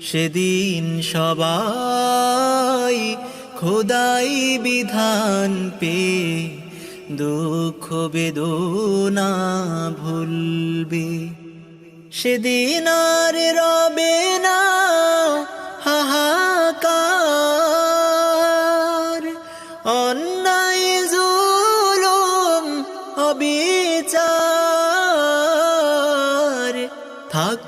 সেদিন সবাই খোদাই বিধান পে দুঃখ বেদনা ভুলবে। সেদিন আর রবে না হাহাকার। অন্যায়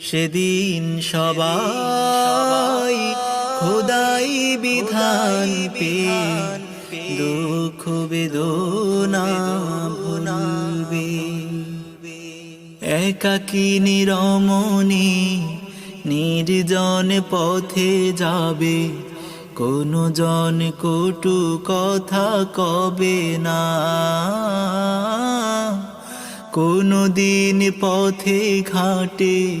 সেদিন সবাই খোদাই বিধান পে, দুঃখ বেদনা ভুলবে। একাকী নিরমণি নির্জন পথে যাবে কোনো জন কটু কথা কবে না। কোনো দিন পথে ঘাটে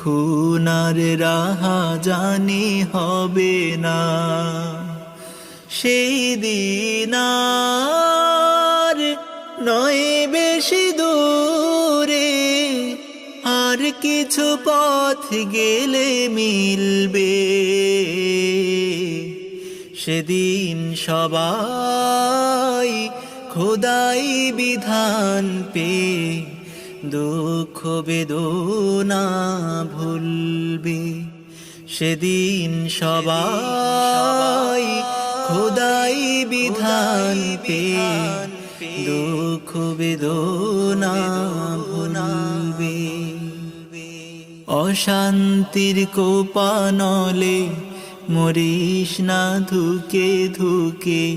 খুনার রাহা জানি হবে না। সেই দিন আর নয় বেশি দূরে আর কিছু পথ গেলে মিলবে। সেদিন সবাই খোদাই বিধান পে দুঃখ বেদনা ভুলবে। সেদিন সবাই খোদাই বিধান পে দুঃখ বেদনা ভুলবে। অশান্তির কোপানলে মরিস না ধুকে ধুকে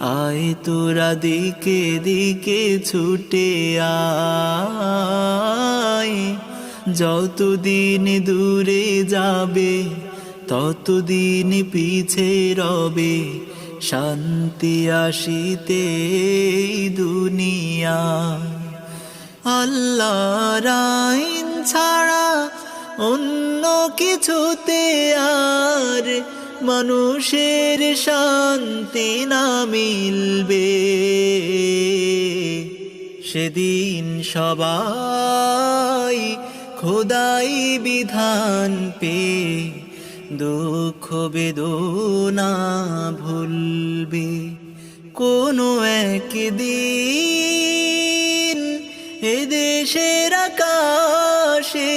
আয় তোরা দিকে দিকে ছুটে যতদিন দূরে যাবে, ততদিন পিছে রবে। শান্তি আসিতে দুনিয়া। আল্লাহর আইন ছাড়া অন্য কিছুতে আর মানুষের শান্তি না মিলবে। সেদিন সবাই খোদাই বিধান পে দুঃখ বেদনা ভুলবে। কোনো একদিন এদেশের আকাশে